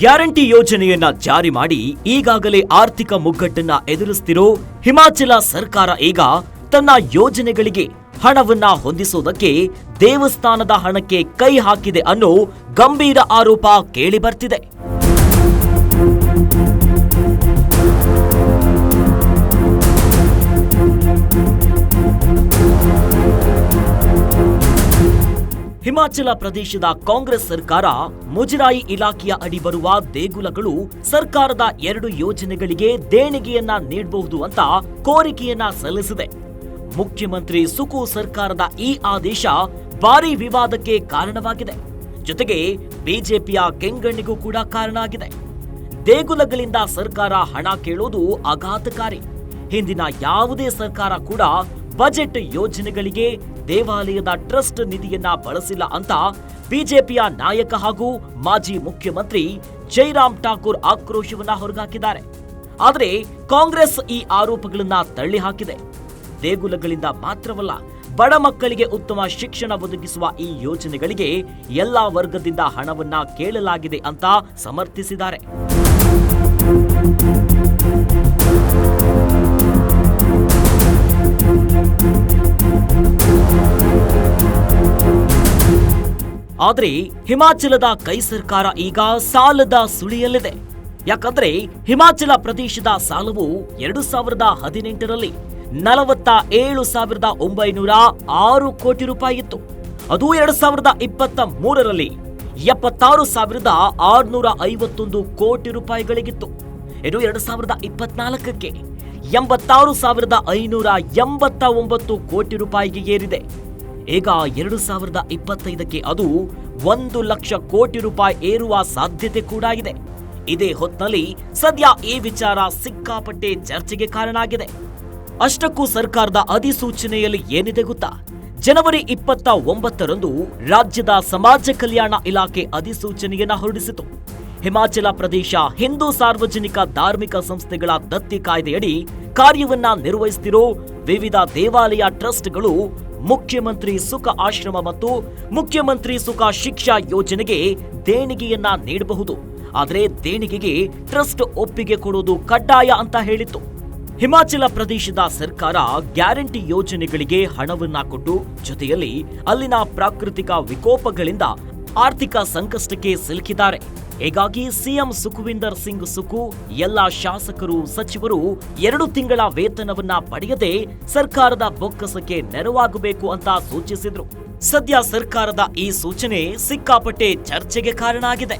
Guarantee ಯೋಜನೆಯನ್ನ ಜಾರಿ ಮಾಡಿ ಈಗಾಗಲೇ ಆರ್ಥಿಕ ಮುಗ್ಗಟ್ಟನ್ನ ಎದುರಿಸ್ತಿರೋ ಹಿಮಾಚಲ ಸರ್ಕಾರ ಈಗ ತನ್ನ ಯೋಜನೆಗಳಿಗೆ ಹಣವನ್ನ ಹೊಂದಿಸುವುದಕ್ಕೆ ದೇವಸ್ಥಾನದ ಹಣಕ್ಕೆ ಕೈ ಹಾಕಿದೆ ಅನ್ನೋ ಗಂಭೀರ ಆರೋಪ ಕೇಳಿ ಬರ್ತಿದೆ ಹಿಮಾಚಲ ಪ್ರದೇಶದ ಕಾಂಗ್ರೆಸ್ ಸರ್ಕಾರ ಮುಜರಾಯಿ ಇಲಾಖೆಯ ಅಡಿ ಬರುವ ದೇಗುಲಗಳು ಸರ್ಕಾರದ ಎರಡು ಯೋಜನೆಗಳಿಗೆ ದೇಣಿಗೆಯನ್ನ ನೀಡಬಹುದು ಅಂತ ಕೋರಿಕೆಯನ್ನ ಸಲ್ಲಿಸಿದೆ. ಮುಖ್ಯಮಂತ್ರಿ ಸುಕು ಸರ್ಕಾರದ ಈ ಆದೇಶ ಭಾರಿ ವಿವಾದಕ್ಕೆ ಕಾರಣವಾಗಿದೆ. ಜೊತೆಗೆ ಬಿಜೆಪಿಯ ಕೆಂಗಣ್ಣಿಗೂ ಕೂಡ ಕಾರಣ ಆಗಿದೆ. ದೇಗುಲಗಳಿಂದ ಸರ್ಕಾರ ಹಣ ಕೇಳೋದು ಆಘಾತಕಾರಿ. ಹಿಂದಿನ ಯಾವುದೇ ಸರ್ಕಾರ ಕೂಡ ಬಜೆಟ್ ಯೋಜನೆಗಳಿಗೆ ದೇವಾಲಯದ ಟ್ರಸ್ಟ್ ನಿಧಿಯನ್ನ ಬಳಸಿಲ್ಲ ಅಂತ ಬಿಜೆಪಿಯ ನಾಯಕ ಹಾಗೂ ಮಾಜಿ ಮುಖ್ಯಮಂತ್ರಿ ಜೈರಾಮ್ ಠಾಕೂರ್ ಆಕ್ರೋಶವನ್ನ ಹೊರಗಾಕಿದ್ದಾರೆ. ಆದರೆ ಕಾಂಗ್ರೆಸ್ ಈ ಆರೋಪಗಳನ್ನ ತಳ್ಳಿ ಹಾಕಿದೆ ದೇಗುಲಗಳಿಂದ ಮಾತ್ರವಲ್ಲ, ಬಡ ಮಕ್ಕಳಿಗೆ ಉತ್ತಮ ಶಿಕ್ಷಣ ಒದಗಿಸುವ ಈ ಯೋಜನೆಗಳಿಗೆ ಎಲ್ಲಾ ವರ್ಗದಿಂದ ಹಣವನ್ನ ಕೇಳಲಾಗಿದೆ ಅಂತ ಸಮರ್ಥಿಸಿದ್ದಾರೆ. ಆದ್ರೆ ಹಿಮಾಚಲದ ಕೈ ಸರ್ಕಾರ ಈಗ ಸಾಲದ ಸುಳಿಯಲ್ಲಿದೆ. ಯಾಕಂದ್ರೆ ಹಿಮಾಚಲ ಪ್ರದೇಶದ ಸಾಲವು ಎರಡು ಸಾವಿರದ ಹದಿನೆಂಟರಲ್ಲಿ ನಲವತ್ತ ಏಳು ಸಾವಿರದ ಒಂಬೈನೂರ ಆರು ಕೋಟಿ ರೂಪಾಯಿ ಇತ್ತು. ಅದು ಎರಡು ಸಾವಿರದ ಇಪ್ಪತ್ತ ಮೂರರಲ್ಲಿ ಎಪ್ಪತ್ತಾರು ಸಾವಿರದ ಆರುನೂರ ಐವತ್ತೊಂದು ಕೋಟಿ ರೂಪಾಯಿಗಳಿಗಿತ್ತು. ಇದು ಎರಡು ಸಾವಿರದ ಇಪ್ಪತ್ನಾಲ್ಕಕ್ಕೆ ಎಂಬತ್ತಾರು ಸಾವಿರದ ಐನೂರ ಎಂಬತ್ತ ಒಂಬತ್ತು ಕೋಟಿ ರೂಪಾಯಿಗೆ ಏರಿದೆ. ಈಗ ಎರಡು ಸಾವಿರದ ಇಪ್ಪತ್ತೈದಕ್ಕೆ ಅದು ಒಂದು ಲಕ್ಷ ಕೋಟಿ ರೂಪಾಯಿ ಏರುವ ಸಾಧ್ಯತೆ ಕೂಡ ಇದೆ. ಇದೇ ಹೊತ್ನಲ್ಲಿ ಸದ್ಯ ಈ ವಿಚಾರ ಸಿಕ್ಕಾಪಟ್ಟೆ ಚರ್ಚೆಗೆ ಕಾರಣ ಆಗಿದೆ ಅಷ್ಟಕ್ಕೂ ಸರ್ಕಾರದ ಅಧಿಸೂಚನೆಯಲ್ಲಿ ಏನಿದೆ ಗೊತ್ತಾ? ಜನವರಿ ಇಪ್ಪತ್ತ ಒಂಬತ್ತರಂದು ರಾಜ್ಯದ ಸಮಾಜ ಕಲ್ಯಾಣ ಇಲಾಖೆ ಅಧಿಸೂಚನೆಯನ್ನ ಹೊರಡಿಸಿತು. ಹಿಮಾಚಲ ಪ್ರದೇಶ ಹಿಂದೂ ಸಾರ್ವಜನಿಕ ಧಾರ್ಮಿಕ ಸಂಸ್ಥೆಗಳ ದತ್ತಿ ಕಾಯ್ದೆಯಡಿ ಕಾರ್ಯವನ್ನ ನಿರ್ವಹಿಸುತ್ತಿರೋ ವಿವಿಧ ದೇವಾಲಯ ಟ್ರಸ್ಟ್ಗಳು ಮುಖ್ಯಮಂತ್ರಿ ಸುಖ ಆಶ್ರಮ ಮತ್ತು ಮುಖ್ಯಮಂತ್ರಿ ಸುಖ ಶಿಕ್ಷಾ ಯೋಜನೆಗೆ ದೇಣಿಗೆಯನ್ನ ನೀಡಬಹುದು. ಆದರೆ ದೇಣಿಗೆಗೆ ಟ್ರಸ್ಟ್ ಒಪ್ಪಿಗೆ ಕೊಡೋದು ಕಡ್ಡಾಯ ಅಂತ ಹೇಳಿತ್ತು. ಹಿಮಾಚಲ ಪ್ರದೇಶದ ಸರ್ಕಾರ ಗ್ಯಾರಂಟಿ ಯೋಜನೆಗಳಿಗೆ ಹಣವನ್ನ ಕೊಟ್ಟು ಜೊತೆಯಲ್ಲಿ ಅಲ್ಲಿನ ಪ್ರಾಕೃತಿಕ ವಿಕೋಪಗಳಿಂದ ಆರ್ಥಿಕ ಸಂಕಷ್ಟಕ್ಕೆ ಸಿಲುಕಿದ್ದಾರೆ. ಹೀಗಾಗಿ ಸಿಎಂ ಸುಖವಿಂದರ್ ಸಿಂಗ್ ಸುಖು, ಎಲ್ಲ ಶಾಸಕರು, ಸಚಿವರು ಎರಡು ತಿಂಗಳ ವೇತನವನ್ನ ಪಡೆಯದೆ ಸರ್ಕಾರದ ಬೊಕ್ಕಸಕ್ಕೆ ನೆರವಾಗಬೇಕು ಅಂತ ಸೂಚಿಸಿದ್ರು. ಸದ್ಯ ಸರ್ಕಾರದ ಈ ಸೂಚನೆ ಸಿಕ್ಕಾಪಟ್ಟೆ ಚರ್ಚೆಗೆ ಕಾರಣ ಆಗಿದೆ.